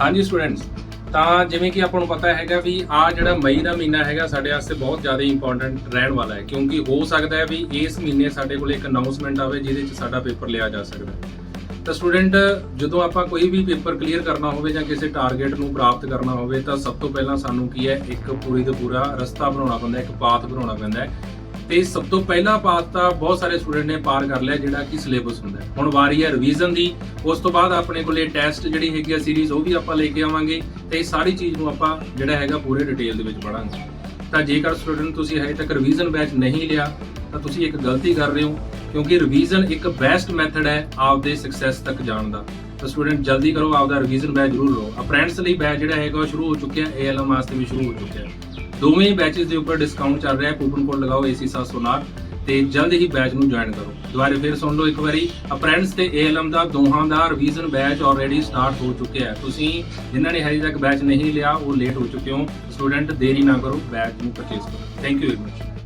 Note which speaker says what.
Speaker 1: ਹਾਂਜੀ ਸਟੂਡੈਂਟਸ ਤਾਂ ਜਿਵੇਂ ਕਿ ਆਪਾਂ ਨੂੰ ਪਤਾ ਹੈਗਾ ਵੀ ਆ ਜਿਹੜਾ ਮਈ ਦਾ ਮਹੀਨਾ ਹੈਗਾ, ਸਾਡੇ ਵਾਸਤੇ ਬਹੁਤ ਜ਼ਿਆਦਾ ਇੰਪੋਰਟੈਂਟ ਰਹਿਣ ਵਾਲਾ ਹੈ, ਕਿਉਂਕਿ ਹੋ ਸਕਦਾ ਹੈ ਵੀ ਇਸ ਮਹੀਨੇ ਸਾਡੇ ਕੋਲ ਇੱਕ ਅਨਾਉਂਸਮੈਂਟ ਆਵੇ, ਜਿਹਦੇ ਵਿੱਚ ਸਾਡਾ ਪੇਪਰ ਲਿਆ ਜਾ ਸਕਦਾ ਹੈ। ਤਾਂ ਸਟੂਡੈਂਟ ਜਦੋਂ ਆਪਾਂ ਕੋਈ ਵੀ ਪੇਪਰ ਕਲੀਅਰ ਕਰਨਾ ਹੋਵੇ ਜਾਂ ਕਿਸੇ ਟਾਰਗੇਟ ਨੂੰ ਪ੍ਰਾਪਤ ਕਰਨਾ ਹੋਵੇ, ਤਾਂ ਸਭ ਤੋਂ ਪਹਿਲਾਂ ਸਾਨੂੰ ਕੀ ਹੈ, ਇੱਕ ਪੂਰੀ ਦਾ ਪੂਰਾ ਰਸਤਾ ਬਣਾਉਣਾ ਪੈਂਦਾ ਹੈ ਇੱਕ ਪਾਥ ਬਣਾਉਣਾ ਪੈਂਦਾ ਹੈ ਤੇ ਸਭ ਤੋਂ ਪਹਿਲਾ ਪਾਥ ਤਾਂ ਬਹੁਤ ਸਾਰੇ ਸਟੂਡੈਂਟ ਨੇ ਪਾਰ ਕਰ ਲਿਆ ਜਿਹੜਾ ਕਿ ਸਿਲੇਬਸ ਹੁੰਦਾ ਹੁਣ ਵਾਰੀ ਹੈ ਰਿਵੀਜ਼ਨ ਦੀ, ਉਸ ਤੋਂ ਬਾਅਦ ਆਪਣੇ ਕੋਲੇ ਟੈਸਟ ਜਿਹੜੀ ਹੈਗੀ ਆ ਸੀਰੀਜ਼ ਉਹ ਵੀ ਆਪਾਂ ਲੈ ਕੇ ਆਵਾਂਗੇ ਤੇ ਇਹ ਸਾਰੀ ਚੀਜ਼ ਨੂੰ ਆਪਾਂ ਜਿਹੜਾ ਹੈਗਾ ਪੂਰੇ ਡਿਟੇਲ ਦੇ ਵਿੱਚ ਪੜਾਂਗੇ ਤਾਂ ਜੇਕਰ ਸਟੂਡੈਂਟ ਤੁਸੀਂ ਹਜੇ ਤੱਕ ਰਿਵੀਜ਼ਨ ਬੈਚ ਨਹੀਂ ਲਿਆ, ਤਾਂ ਤੁਸੀਂ ਇੱਕ ਗਲਤੀ ਕਰ ਰਹੇ ਹੋ, ਕਿਉਂਕਿ ਰਿਵੀਜ਼ਨ ਇੱਕ ਬੈਸਟ ਮੈਥਡ ਹੈ ਆਪਦੇ ਸਕਸੈਸ ਤੱਕ ਜਾਣ ਦਾ। ਤਾਂ ਸਟੂਡੈਂਟ ਜਲਦੀ ਕਰੋ, ਆਪਦਾ ਰਿਵੀਜ਼ਨ ਬੈਚ ਜ਼ਰੂਰ ਲਓ। ਅਪ੍ਰੈਂਟਸ ਲਈ ਬੈਚ ਜਿਹੜਾ ਹੈਗਾ, ਉਹ ਸ਼ੁਰੂ ਹੋ ਚੁੱਕਿਆ ਹੈ ਏਐਲਐਮ ਵਾਸਤੇ ਵੀ ਸ਼ੁਰੂ ਹੋ ਚੁੱਕਿਆ। ਦੋਵੇਂ ਬੈਚਸ ਦੇ ਉੱਪਰ ਡਿਸਕਾਊਂਟ ਚੱਲ ਰਿਹਾ ਹੈ। ਕੂਪਨ ਕੋਡ ਲਗਾਓ AC709 ਤੇ ਜਲਦ ਹੀ ਬੈਚ ਨੂੰ ਜੁਆਇਨ ਕਰੋ। ਦੁਬਾਰਾ ਫਿਰ ਸੁਣ ਲਓ ਇੱਕ ਵਾਰੀ। ਅਪ੍ਰੈਂਟਸ ਤੇ ਏਐਲਐਮ ਦਾ ਦੋਹਾਂ ਦਾ ਰਿਵੀਜ਼ਨ ਬੈਚ ਆਲਰੇਡੀ ਸਟਾਰਟ ਹੋ ਚੁੱਕਿਆ ਹੈ। ਤੁਸੀਂ ਜਿਨ੍ਹਾਂ ਨੇ ਹਜੇ ਤੱਕ ਬੈਚ ਨਹੀਂ ਲਿਆ, ਉਹ ਲੇਟ ਹੋ ਚੁੱਕੇ ਹੋ। ਸਟੂਡੈਂਟ ਦੇਰੀ ਨਾ ਕਰੋ ਬੈਚ ਨੂੰ ਪਰਚੇਸ ਕਰੋ। Thank you very much